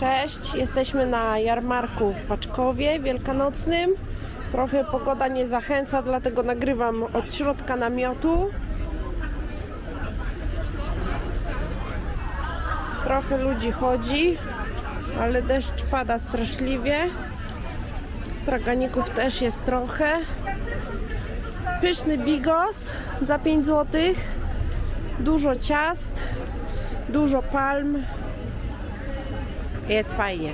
Cześć, jesteśmy na jarmarku w Paczkowie wielkanocnym. Trochę pogoda nie zachęca, dlatego nagrywam od środka namiotu. Trochę ludzi chodzi, ale deszcz pada straszliwie. Straganików też jest trochę. Pyszny bigos za 5 zł. Dużo ciast, dużo palm. Jest fajnie.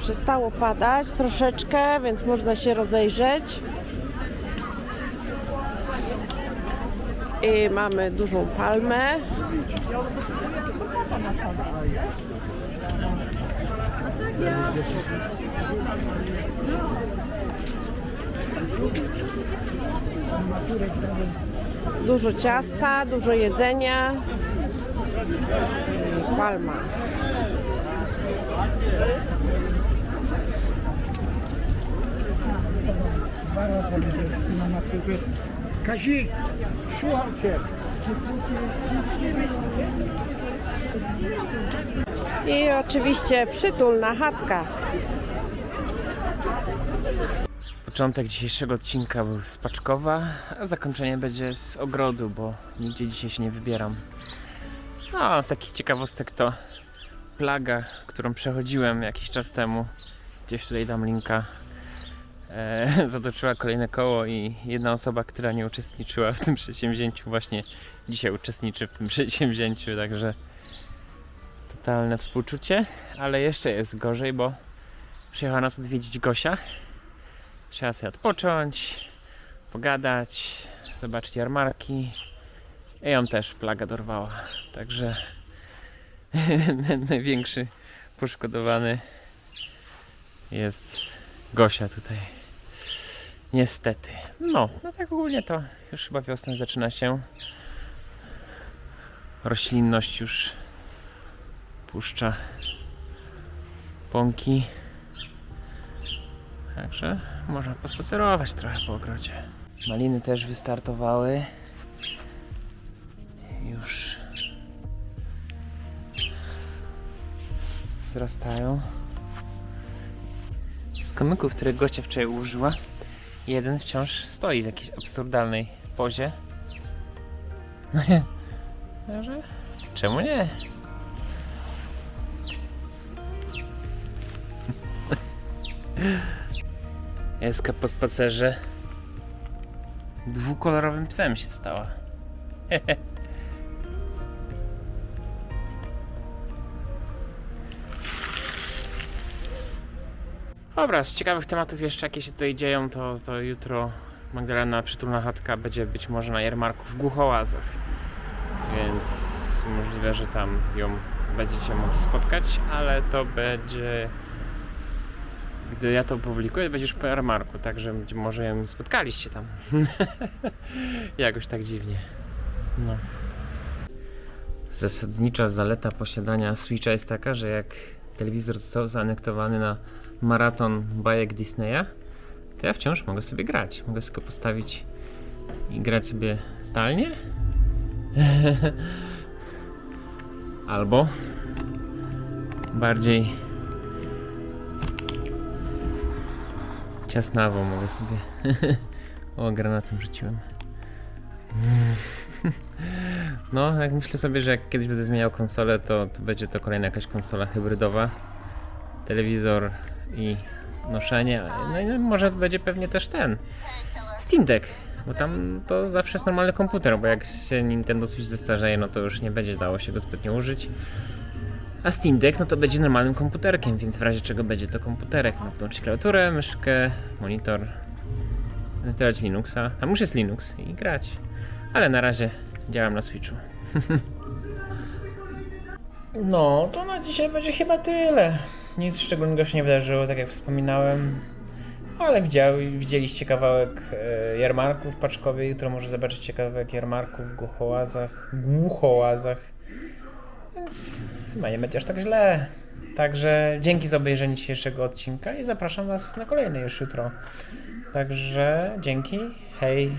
Przestało padać troszeczkę, więc można się rozejrzeć. I mamy dużą palmę. Dużo ciasta, dużo jedzenia. Palma. Kazik, słucham cię. I oczywiście przytulna chatka. Początek dzisiejszego odcinka był z Paczkowa, a zakończenie będzie z ogrodu, bo nigdzie dzisiaj się nie wybieram. No, z takich ciekawostek to plaga, którą przechodziłem jakiś czas temu. Gdzieś tutaj dam linka. E, zatoczyła kolejne koło i jedna osoba, która nie uczestniczyła w tym przedsięwzięciu, właśnie dzisiaj uczestniczy w tym przedsięwzięciu, także totalne współczucie, ale jeszcze jest gorzej, bo przyjechała nas odwiedzić Gosia. Trzeba sobie odpocząć, pogadać, zobaczyć jarmarki. I ją też plaga dorwała. Także największy poszkodowany jest Gosia tutaj. Niestety. No, no tak ogólnie to już chyba wiosna zaczyna się. Roślinność już puszcza pąki. Także można pospacerować trochę po ogrodzie. Maliny też wystartowały. Już wzrastają. Z komików, których gościa wczoraj użyła, jeden wciąż stoi w jakiejś absurdalnej pozie. Także czemu nie? Eska po spacerze dwukolorowym psem się stała. Dobra, z ciekawych tematów jeszcze jakie się tutaj dzieją, to, to jutro Magdalena Przytulna Chatka będzie być może na jarmarku w Głuchołazach. Więc możliwe, że tam ją będziecie mogli spotkać, ale to będzie gdy ja to publikuję, będzie już po jarmarku, także być może spotkaliście tam. Jakoś tak dziwnie. No. Zasadnicza zaleta posiadania Switcha jest taka, że jak telewizor został zaanektowany na maraton bajek Disneya, to ja wciąż mogę sobie grać. Mogę sobie postawić i grać sobie zdalnie. Albo bardziej ciasnawo mogę sobie. o, granatem rzuciłem. no, jak myślę sobie, że jak kiedyś będę zmieniał konsolę, to, to będzie to kolejna jakaś konsola hybrydowa. Telewizor i noszenie. No i może będzie pewnie też ten Steam Deck. Bo tam to zawsze jest normalny komputer, bo jak się Nintendo Switch zestarzeje, no to już nie będzie dało się go zbytnio użyć. A Steam Deck no to będzie normalnym komputerkiem, więc w razie czego będzie to komputerek. Ma włączyć klawiaturę, myszkę, monitor, zainstalować Linuxa. Tam już jest Linux i grać. Ale na razie działam na Switchu. no, to na dzisiaj będzie chyba tyle. Nic szczególnego się nie wydarzyło, tak jak wspominałem. Ale widział, widzieliście kawałek e, jarmarku w Paczkowie. Jutro może zobaczycie kawałek jarmarku w Głuchołazach. Głuchołazach. Więc chyba nie będzie aż tak źle. Także dzięki za obejrzenie dzisiejszego odcinka i zapraszam Was na kolejny już jutro. Także dzięki, hej.